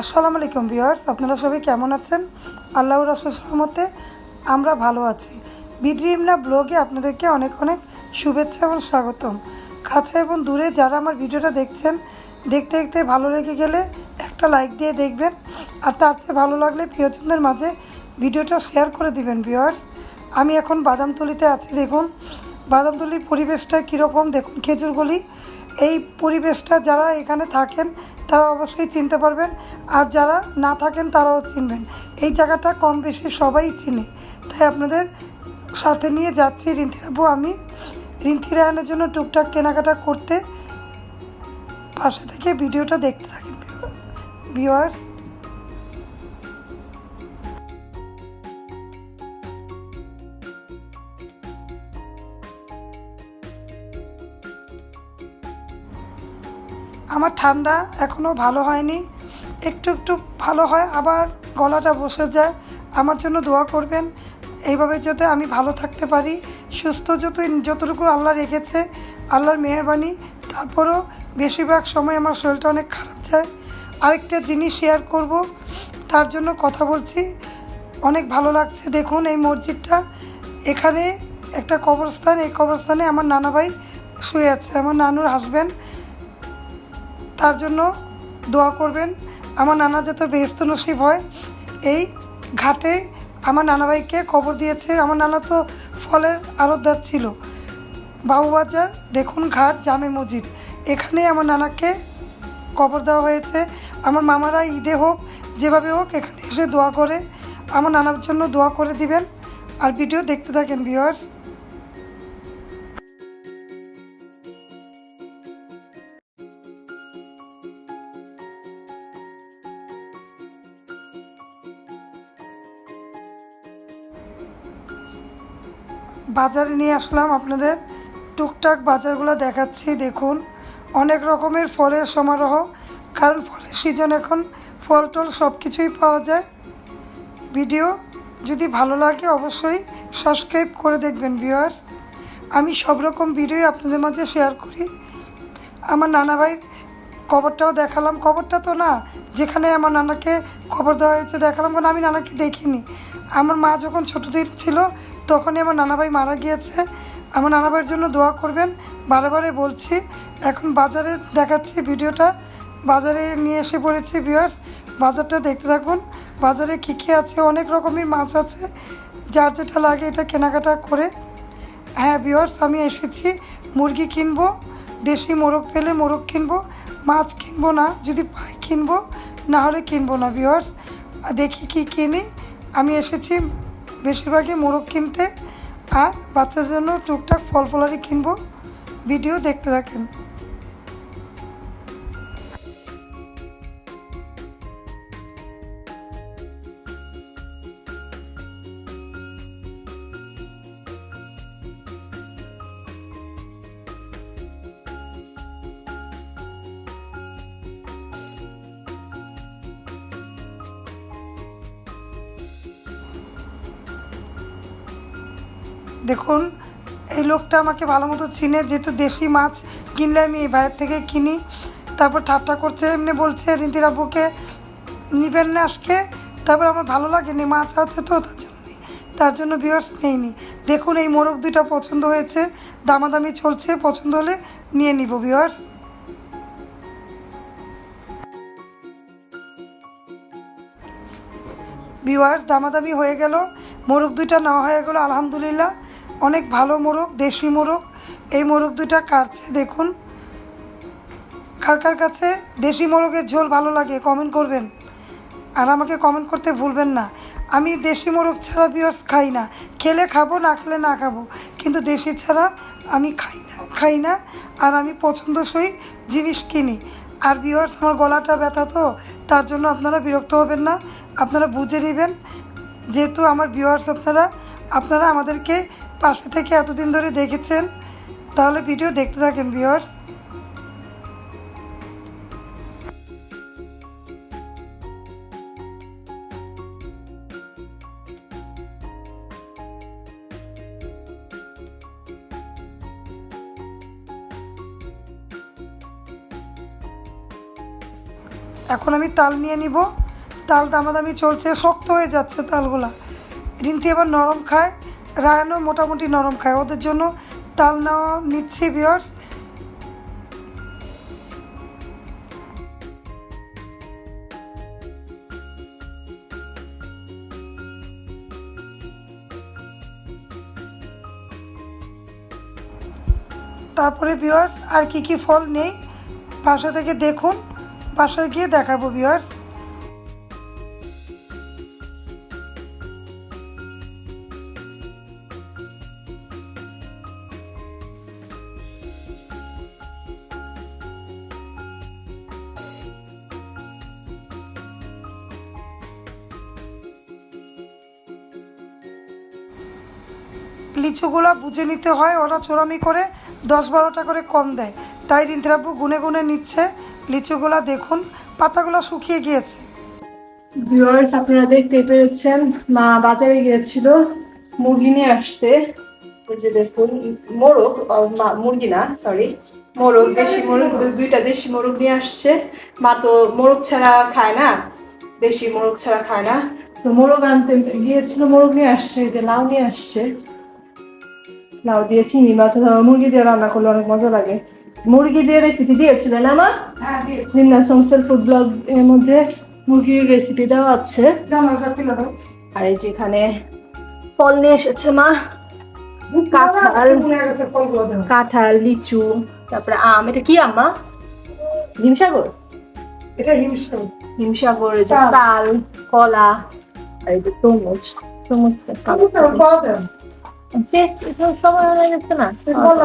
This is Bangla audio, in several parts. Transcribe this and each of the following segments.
আসসালামু আলাইকুম ভিউয়ার্স, আপনারা সবাই কেমন আছেন? আল্লাহর রাসুল সহমতে আমরা ভালো আছি। বিড্রিমনা ব্লগে আপনাদেরকে অনেক অনেক শুভেচ্ছা এবং স্বাগতম। কাছে এবং দূরে যারা আমার ভিডিওটা দেখছেন, দেখতে দেখতে ভালো লেগে গেলে একটা লাইক দিয়ে দেখবেন, আর তার চেয়ে ভালো লাগলে প্রিয়জনদের মাঝে ভিডিওটা শেয়ার করে দিবেন ভিউয়ার্স। আমি এখন বাদামতলিতে আছি, দেখুন। বাদামতলির পরিবেশটা কীরকম, দেখুন খেজুরগুলি এই পরিবেশটা যারা এখানে থাকেন, তারা অবশ্যই চিনতে পারবেন। আর যারা না থাকেন, তারাও চিনবেন। এই জায়গাটা কম বেশি সবাই চিনে। তাই আপনাদের সাথে নিয়ে যাচ্ছি রিন্থিরাবু আমি। রিন্থি রায়নের জন্য টুকটাক কেনাকাটা করতে পাশে থেকে ভিডিওটা দেখতে থাকেন ভিউয়ার্স আমার ঠান্ডা এখনও ভালো হয়নি। একটু একটু ভালো হয়, আবার গলাটা বসে যায়। আমার জন্য দোয়া করবেন, এইভাবে যাতে আমি ভালো থাকতে পারি। সুস্থ যত, যতটুকু আল্লাহ রেখেছে, আল্লাহর মেহরবানি, তারপরও বেশিরভাগ সময় আমার শরীরটা অনেক খারাপ যায়। আরেকটা জিনিস শেয়ার করব, তার জন্য কথা বলছি। অনেক ভালো লাগছে, দেখুন এই মসজিদটা। এখানে একটা কবরস্থান, এই কবরস্থানে আমার নানা ভাই শুয়ে আছে, আমার নানুর হাসবেন্ড তার জন্য দোয়া করবেন। আমার নানা যাতে বেহস্ত নসিব হয়, এই ঘাটে আমার নানাভাইকে খবর দিয়েছে। আমার নানা তো ফলের আড়তদার ছিল। বাবুবাজার দেখুন ঘাট, জামে মসজিদ। এখানে আমার নানাকে কবর দেওয়া হয়েছে। আমার মামারা ঈদে হোক, যেভাবে হোক, এখানে এসে দোয়া করে। আমার নানার জন্য দোয়া করে দিবেন। আর ভিডিও দেখতে থাকেন, ভিউয়ার্স। বাজারে নিয়ে আসলাম আপনাদের। টুকটাক বাজারগুলো দেখাচ্ছি, দেখুন। অনেক রকমের ফলের সমারোহ, কারণ ফলের সিজন এখন, ফল টল সব কিছুই পাওয়া যায়। ভিডিও যদি ভালো লাগে অবশ্যই সাবস্ক্রাইব করে দেখবেন ভিউয়ার্স আমি সব রকম ভিডিও আপনাদের মাঝে শেয়ার করি। আমার নানা ভাইয়ের কবরটাও দেখালাম। কবরটা তো না, যেখানে আমার নানাকে খবর দেওয়া হয়েছে দেখালাম, কারণ আমি নানাকে দেখিনি। আমার মা যখন ছোটো দিন ছিল তখনই আমার নানা ভাই মারা গিয়েছে। আমার নানা ভাইয়ের জন্য দোয়া করবেন। বারে বারে বলছি, এখন বাজারে দেখাচ্ছি ভিডিওটা। বাজারে নিয়ে এসে পড়েছি ভিউয়ার্স বাজারটা দেখতে থাকুন। বাজারে কী কী আছে? অনেক রকমের মাছ আছে। যার যেটা লাগে এটা কেনাকাটা করে। হ্যাঁ ভিউয়ার্স আমি এসেছি। মুরগি কিনবো, দেশি মোরগ পেলে মোরগ কিনবো। মাছ কিনবো না, যদি পাই কিনবো, না হলে কিনবো না ভিউয়ার্স দেখি কি কিনি। আমি এসেছি বেশিরভাগই মোরগ কিনতে আর বাচ্চাদের জন্য টুকটাক ফল ফলারি কিনবো। ভিডিও দেখতে থাকেন। দেখুন, এই লোকটা আমাকে ভালো মতো চিনে, যেহেতু দেশি মাছ কিনলে আমি এই ভাইয়ের থেকে কিনি। তারপর ঠাট্টা করছে, এমনি বলছে রিন্দির আব্বুকে নিবেন না আজকে। তারপর আমার ভালো লাগেনি, মাছ আছে তো, তার জন্য তার জন্য বিয়ার্স নেইনি। দেখুন, এই মোরগ দুইটা পছন্দ হয়েছে, দামাদামি চলছে, পছন্দ হলে নিয়ে নিব বিয়ার্স ভিউয়ার্স দামাদামি হয়ে গেল, মোরগ দুইটা নেওয়া হয়ে গেলো, আলহামদুলিল্লাহ। অনেক ভালো মোরগ, দেশি মোরগ। এই মোরগ দুইটা কাটছে দেখুন? কার কার কাছে দেশি মোরগের ঝোল ভালো লাগে কমেন্ট করবেন। আর আমাকে কমেন্ট করতে ভুলবেন না। আমি দেশি মোরগ ছাড়া ভিউয়ার্স খাই না। খেলে খাব, না খেলে না খাব। কিন্তু দেশি ছাড়া আমি খাই না খাই না। আর আমি পছন্দসই জিনিস কিনি। আর ভিউয়ার্স আমার গলাটা ব্যথা তো, তার জন্য আপনারা বিরক্ত হবেন না। আপনারা বুঝে নেবেন। যেহেতু আমার ভিউয়ার্স আপনারা আপনারা আমাদেরকে পাশে থেকে এতদিন ধরে দেখেছেন, তাহলে ভিডিও দেখতে থাকেন ভিউয়ার্স এখন আমি তাল নিয়ে নিব। তাল দামাদামি চলছে, শক্ত হয়ে যাচ্ছে তালগুলা। রিন্তি আবার নরম খায়। রায়ানও মোটামুটি নরম খায়। ওদের জন্য তাল নেওয়া নিচ্ছি বিয়ার্স তারপরে ভিউয়ার্স আর কি কি ফল নেই, বাসা থেকে দেখুন, বাসায় গিয়ে দেখাবো ভিউয়ার্স লিচুগুলা বুঝে নিতে হয় ওরা চোরামি করে দশ বারোটা করে কম দেয়। তাই রিন্দ্রাব্বু গুনে গুনে নিচ্ছে লিচুগুলা দেখুন পাতাগুলো শুকিয়ে গিয়েছে। ভিউয়ার্স আপনারা দেখতে পেরেছেন মা বাজারে গিয়েছিল মুরগি নিয়ে আসতে। যে দেখুন মোরগ মুরগি না সরি মোরগ দেশি মোরগ দুইটা দেশি মোরগ নিয়ে আসছে। মা তো মোরগ ছাড়া খায় না দেশি মোরগ ছাড়া খায় না। তো মোরগ আনতে গিয়েছিল মোরগ নিয়ে আসছে যে লাউ নিয়ে আসছে। লাউ দিয়ে চিংড়ি মাছ মুরগি দিয়ে রান্না করলে অনেক মজা লাগে। মুরগি দিয়ে রেসিপি দিয়েছিলেন আমার নিম্না সংসার ফুড ব্লগ এর মধ্যে মুরগির রেসিপি দেওয়া আছে। আর এই যেখানে ফল নিয়ে এসেছে মা কাঁঠাল। কাঁঠাল লিচু তারপরে আম এটা কি আম্মা হিমসাগর? এটা হিমসা হিমসাগর এই তাল। কলা আর এই যে তরমুজ। তরমুজ বেশ এটা সময় হয়ে গেছে না। বলো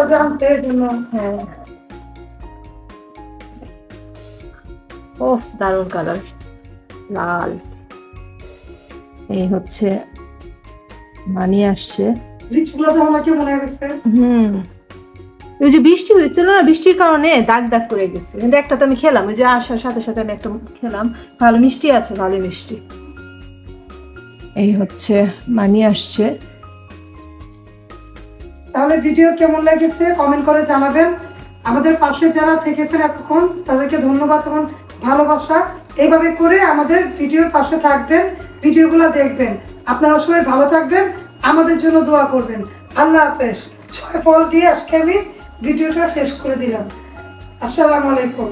হ্যাঁ। ওহ দারুণ কালার লাল। এই হচ্ছে মানি আসছে। লিচুগুলো দেওয়া নাকি মনে গেছে হুম। ওই যে বৃষ্টি হয়েছিল না বৃষ্টির কারণে দাগ দাগ করে গেছে। কিন্তু একটা তো আমি খেলাম ওই যে আসার সাথে সাথে আমি একটা খেলাম। ভালো মিষ্টি আছে ভালো মিষ্টি। এই হচ্ছে মানি আসছে। তাহলে ভিডিও কেমন লেগেছে কমেন্ট করে জানাবেন। আমাদের পাশে যারা থেকেছেন এতক্ষণ, তাদেরকে ধন্যবাদ এবং ভালোবাসা। এইভাবে করে আমাদের ভিডিওর পাশে থাকবেন, ভিডিওগুলো দেখবেন। আপনারা সবাই ভালো থাকবেন, আমাদের জন্য দোয়া করবেন। আল্লাহ হাফেজ। ছয় ফল দিয়ে আজকে আমি ভিডিওটা শেষ করে দিলাম। আসসালামু আলাইকুম।